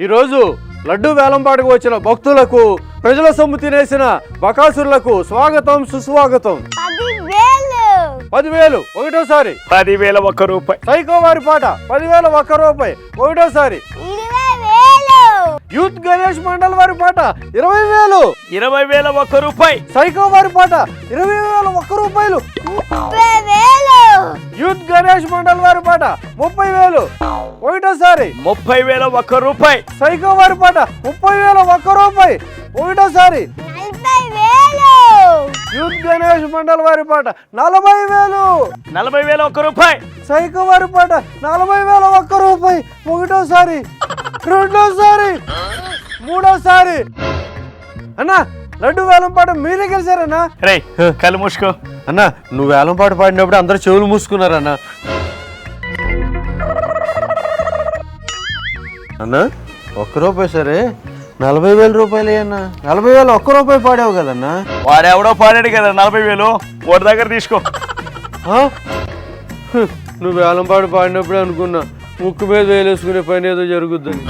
ఈరోజు లడ్డు వేలంపాటుకు వచ్చిన భక్తులకు ప్రజల సొమ్ము తినేసిన బకాసురులకు స్వాగతం సుస్వాగతం. పదివేలు. ఒకటోసారి. పదివేల ఒక్క రూపాయి. సైకో వారి పాట పదివేల ఒక్క రూపాయి ఒకటోసారి. యూత్ గణేష్ మండల్ వారి పాట ఇరవై వేలు ఇరవై వేల ఒక్క రూపాయి. సైకో వారి పాట ఇరవై వేల ఒక్క రూపాయలు. గణేష్ మండల్ వారి పాట ముప్పై వేలు. ఒకటోసారి. ముప్పై వేల ఒక్క రూపాయి. సైకో వారి పాట ముప్పై వేల ఒక్క రూపాయి. ఒకటోసారి. యూత్ గణేష్ మండల్ వారి పాట నలభై వేలు. నలభై వేల ఒక్క రూపాయి. సైకో వారి పాట నలభై వేల ఒక్క రూపాయి. ఒకటోసారి. రెండోసారి. మూడోసారి. అన్నా లడ్డు వేలం పాట మీరే గెలిచారన్నా? రే కళ్ళు మూసుకో. అన్నా నువ్వు వేలం పాట పాడినప్పుడు అందరు చెవులు మూసుకున్నారన్నా. అన్నా ఒక్క రూపాయి సరే. నలభై వేల రూపాయలు అన్నా. నలభై వేలు ఒక్క రూపాయి పాడావు కదన్నా? వాడెవడో పాడాడు కదా నలభై వేలు. వాడి దగ్గర తీసుకో. నువ్వు వేలం పాట పాడినప్పుడే అనుకున్నా ముక్కు మీద వేలేసుకునే పని ఏదో జరుగుద్దని.